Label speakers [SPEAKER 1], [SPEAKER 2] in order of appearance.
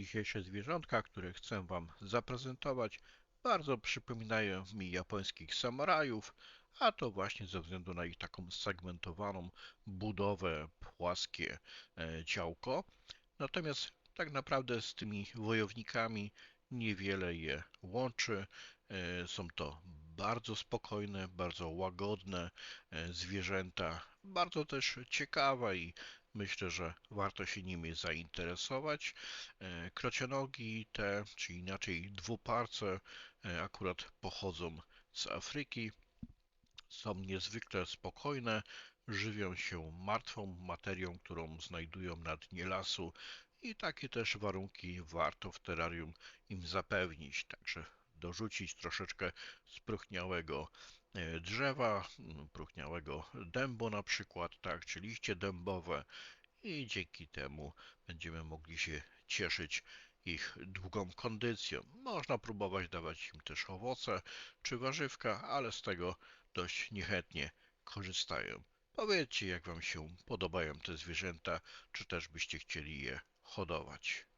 [SPEAKER 1] Dzisiejsze zwierzątka, które chcę Wam zaprezentować, bardzo przypominają mi japońskich samurajów, a to właśnie ze względu na ich taką segmentowaną budowę, płaskie e, ciałko. Natomiast tak naprawdę z tymi wojownikami niewiele je łączy. E, Są to bardzo spokojne, bardzo łagodne e, zwierzęta, bardzo też ciekawe i myślę, że warto się nimi zainteresować. E, Krocionogi te, czy inaczej dwuparce, e, akurat pochodzą z Afryki. Są niezwykle spokojne, żywią się martwą materią, którą znajdują na dnie lasu i takie też warunki warto w terrarium im zapewnić. Także dorzucić troszeczkę spróchniałego e, drzewa, m, próchniałego dębu na przykład, tak, czy liście dębowe i dzięki temu będziemy mogli się cieszyć ich długą kondycją. Można próbować dawać im też owoce czy warzywka, ale z tego dość niechętnie korzystają. Powiedzcie, jak Wam się podobają te zwierzęta, czy też byście chcieli je hodować.